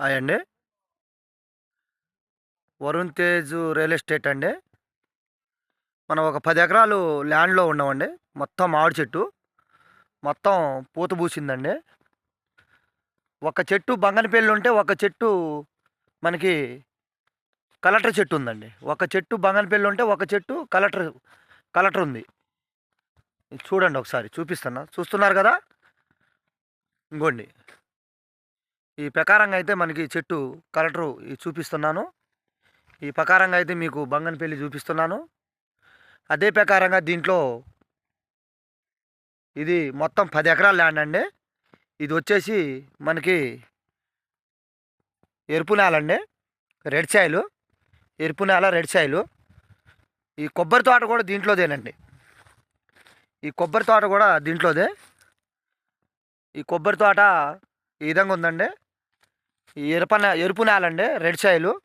Hi అండి Varun Tej real estate అండి. మనం ఒక పది ఎకరాలు ల్యాండ్లో ఉన్నామండి. మొత్తం మామిడి చెట్టు. మొత్తం పూత పూసిందండి. ఒక చెట్టు బంగనపల్లి ఉంటే ఒక చెట్టు మనకి కలెక్టర్ చెట్టు ఉందండి. ఒక చెట్టు బంగనపల్లి ఉంటే ఒక చెట్టు కలెక్టర్ కలెక్టర్ ఉంది. చూడండి ఒకసారి చూపిస్తున్నా చూస్తున్నారు కదా? ఇంకోండి. ఈ ప్రకారంగా అయితే మనకి చెట్టు కలెక్టరు చూపిస్తున్నాను. ఈ ప్రకారంగా అయితే మీకు బంగనపల్లి చూపిస్తున్నాను. అదే ప్రకారంగా దీంట్లో ఇది మొత్తం పది ఎకరాల ల్యాండ్ అండి. ఇది వచ్చేసి మనకి ఎరుపు నేల అండి. రెడ్ సాయిలు ఎరుపు నేల రెడ్ సాయిలు. ఈ కొబ్బరి తోట కూడా దీంట్లోదేనండి. ఈ కొబ్బరి తోట కూడా దీంట్లోదే. ఈ కొబ్బరి తోట ఈ విధంగా ఉందండి. ఈ ఎరుప ఎరుపు ఎరుపు నేలండి రెడ్ సాయిలు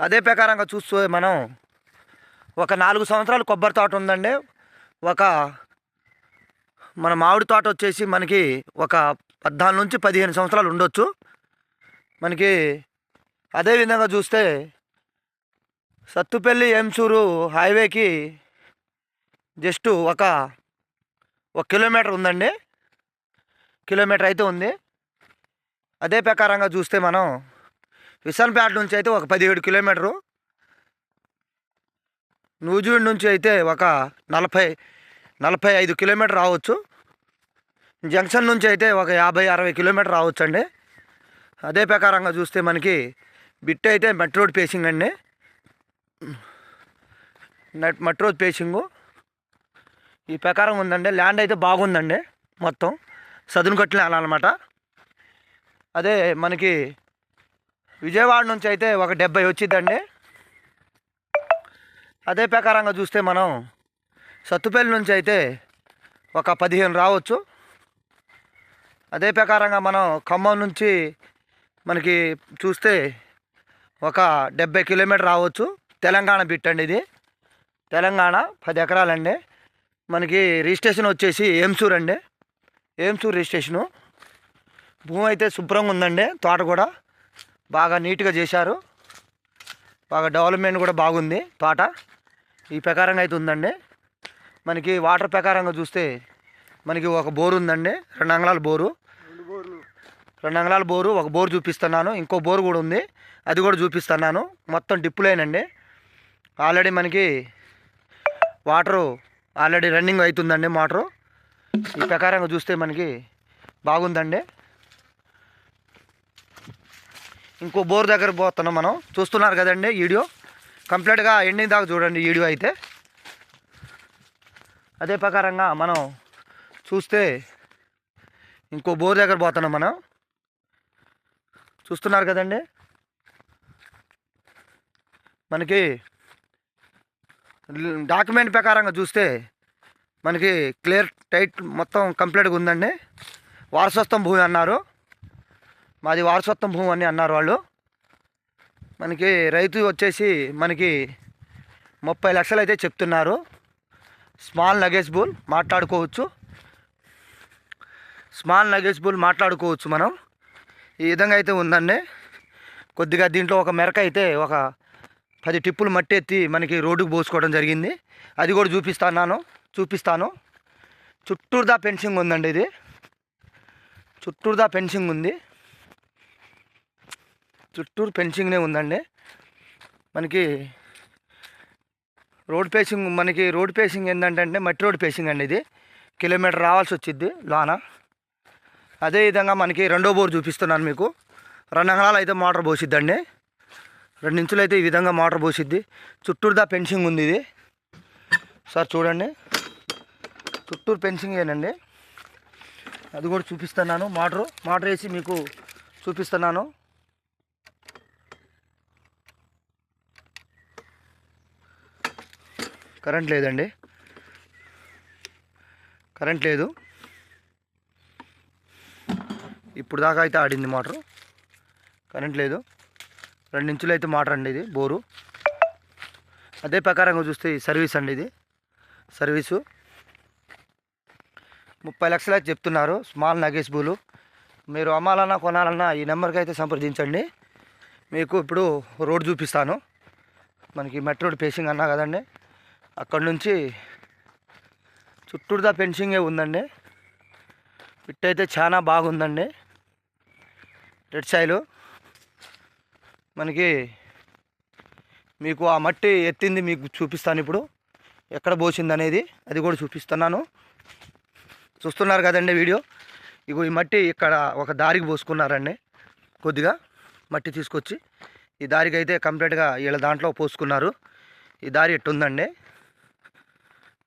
అదే ప్రకారంగా చూస్తే మనం ఒక నాలుగు సంవత్సరాలు కొబ్బరి తోట ఉందండి. ఒక మన మామిడి తోట వచ్చేసి మనకి ఒక పద్నాలుగు నుంచి పదిహేను సంవత్సరాలు ఉండొచ్చు. మనకి అదే విధంగా చూస్తే సత్తుపల్లి ఎంసూరు హైవేకి జస్ట్ ఒక ఒక కిలోమీటర్ ఉందండి. కిలోమీటర్ అయితే ఉంది. అదే ప్రకారంగా చూస్తే మనం విశాన్పేట నుంచి అయితే ఒక పదిహేడు కిలోమీటరు. నూజివీడ్ నుంచి అయితే ఒక నలభై నలభై ఐదు కిలోమీటర్ రావచ్చు. జంక్షన్ నుంచి అయితే ఒక యాభై అరవై కిలోమీటర్ రావచ్చు అండి అదే ప్రకారంగా చూస్తే మనకి బిట్ అయితే మెట్ రోడ్ పేసింగ్ అండి. మెట్ రోడ్ పేసింగు. ఈ ప్రకారం ఉందండి. ల్యాండ్ అయితే బాగుందండి మొత్తం. సదును కట్టిన అనమాట అదే మనకి విజయవాడ నుంచి అయితే ఒక డెబ్బై వచ్చిందండి. అదే ప్రకారంగా చూస్తే మనం సత్తుపల్లి నుంచి అయితే ఒక పదిహేను రావచ్చు. అదే ప్రకారంగా మనం ఖమ్మం నుంచి మనకి చూస్తే ఒక డెబ్బై కిలోమీటర్ రావచ్చు. తెలంగాణ బిట్ అండి ఇది. తెలంగాణ పది ఎకరాలండి. మనకి రిజిస్ట్రేషన్ వచ్చేసి ఏంసూర్ అండి. ఏంసూర్ రిజిస్ట్రేషను. భూమి అయితే శుభ్రంగా ఉందండి తోట కూడా బాగా నీట్గా చేశారు. బాగా డెవలప్మెంట్ కూడా బాగుంది తోట. ఈ ప్రకారంగా అయితే ఉందండి. మనకి వాటర్ ప్రకారంగా చూస్తే మనకి ఒక బోరు ఉందండి రెండు అంగళాల బోరు. రెండు అంగళాల బోరు ఒక బోరు చూపిస్తున్నాను ఇంకో బోరు కూడా ఉంది అది కూడా చూపిస్తున్నాను. మొత్తం డిప్పులేనండి. ఆల్రెడీ మనకి వాటరు ఆల్రెడీ రన్నింగ్ అవుతుందండి మోటరు. ఈ ప్రకారంగా చూస్తే మనకి బాగుందండి. ఇంకో బోర్ దగ్గర పోతున్నాం మనం. చూస్తున్నారు కదండి వీడియో? కంప్లీట్గా ఎండింగ్ దాకా చూడండి వీడియో అయితే. అదే ప్రకారంగా మనం చూస్తే ఇంకో బోర్ దగ్గర పోతున్నాం మనం. చూస్తున్నారు కదండి? మనకి డాక్యుమెంట్ ప్రకారంగా చూస్తే మనకి క్లియర్ టైట్ మొత్తం కంప్లీట్గా ఉందండి. వారసత్వం భూమి అన్నారు. మాది వారసత్వం భూమి అని అన్నారు వాళ్ళు. మనకి రైతు వచ్చేసి మనకి ముప్పై లక్షలు అయితే చెప్తున్నారు. స్మాల్ లగేజ్ బుల్ మాట్లాడుకోవచ్చు. స్మాల్ లగేజ్ బుల్ మాట్లాడుకోవచ్చు మనం. ఈ విధంగా అయితే ఉందండి. కొద్దిగా దీంట్లో ఒక మెరక అయితే ఒక పది టిప్పులు మట్టి ఎత్తి మనకి రోడ్డుకు పోసుకోవడం జరిగింది. అది కూడా చూపిస్తాను చూపిస్తాను. చుట్టూరుదా ఫెన్సింగ్ ఉందండి ఇది. చుట్టూరుదా ఫెన్సింగ్ ఉంది. చుట్టూరు ఫెన్సింగ్నే ఉందండి. మనకి రోడ్ పేసింగ్ మనకి రోడ్ పేసింగ్ ఏంటంటే మట్టి రోడ్ పేసింగ్ అండి ఇది. కిలోమీటర్ రావాల్సి వచ్చింది లోన. అదేవిధంగా మనకి రెండో బోర్ చూపిస్తున్నాను మీకు. రెండు అంగళాలు అయితే మోటార్ పోసిద్దండి. రెండు ఇంచులు అయితే ఈ విధంగా మోటార్ పోసిద్ది. చుట్టూరుదా పెన్సింగ్ ఉంది ఇది. సార్ చూడండి. చుట్టూరు పెన్సింగ్ ఏనండి అది కూడా చూపిస్తున్నాను. మోటరు మోటార్ వేసి మీకు చూపిస్తున్నాను. కరెంట్ లేదండి. కరెంట్ లేదు. ఇప్పుడు దాకా అయితే ఆడింది మోటారు. కరెంట్ లేదు. రెండు ఇంచులు అయితే మోటార్ అండి ఇది బోరు. అదే ప్రకారంగా చూస్తే సర్వీస్ అండి ఇది. సర్వీసు. ముప్పై లక్షలు అయితే చెప్తున్నారు స్మాల్ నగేష్ బూలు. మీరు అమ్మాలన్నా కొనాలన్నా ఈ నెంబర్కి అయితే సంప్రదించండి. మీకు ఇప్పుడు రోడ్ చూపిస్తాను. మనకి మెట్రోడ్ పేసింగ్ అన్నా కదండి. అక్కడ నుంచి చుట్టూరుదా ఫెన్సింగే ఉందండి. పిట్ అయితే చాలా బాగుందండి. రెడ్ సైలు మనకి మీకు ఆ మట్టి ఎత్తింది మీకు చూపిస్తాను ఇప్పుడు. ఎక్కడ పోసింది అనేది అది కూడా చూపిస్తున్నాను. చూస్తున్నారు కదండి వీడియో? ఇగో ఈ మట్టి ఇక్కడ ఒక దారికి పోసుకున్నారండి. కొద్దిగా మట్టి తీసుకొచ్చి ఈ దారికి అయితే కంప్లీట్గా వీళ్ళ దాంట్లో పోసుకున్నారు. ఈ దారి ఎట్టుందండి?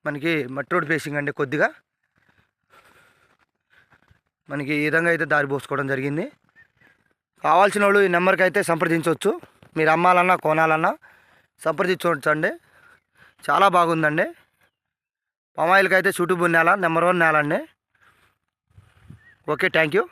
మనకి మట్టి రోడ్ ఫేసింగ్ అండి కొద్దిగా. మనకి ఈ విధంగా అయితే దారి పోసుకోవడం జరిగింది. కావాల్సిన వాళ్ళు ఈ నెంబర్కి అయితే సంప్రదించవచ్చు. మీరు అమ్మాలన్నా కొనాలన్నా సంప్రదించవచ్చండి చాలా బాగుందండి. పామాయిల్కి అయితే సూటబుల్ నేల నెంబర్ వన్ నేల అండి ఓకే థ్యాంక్ యూ.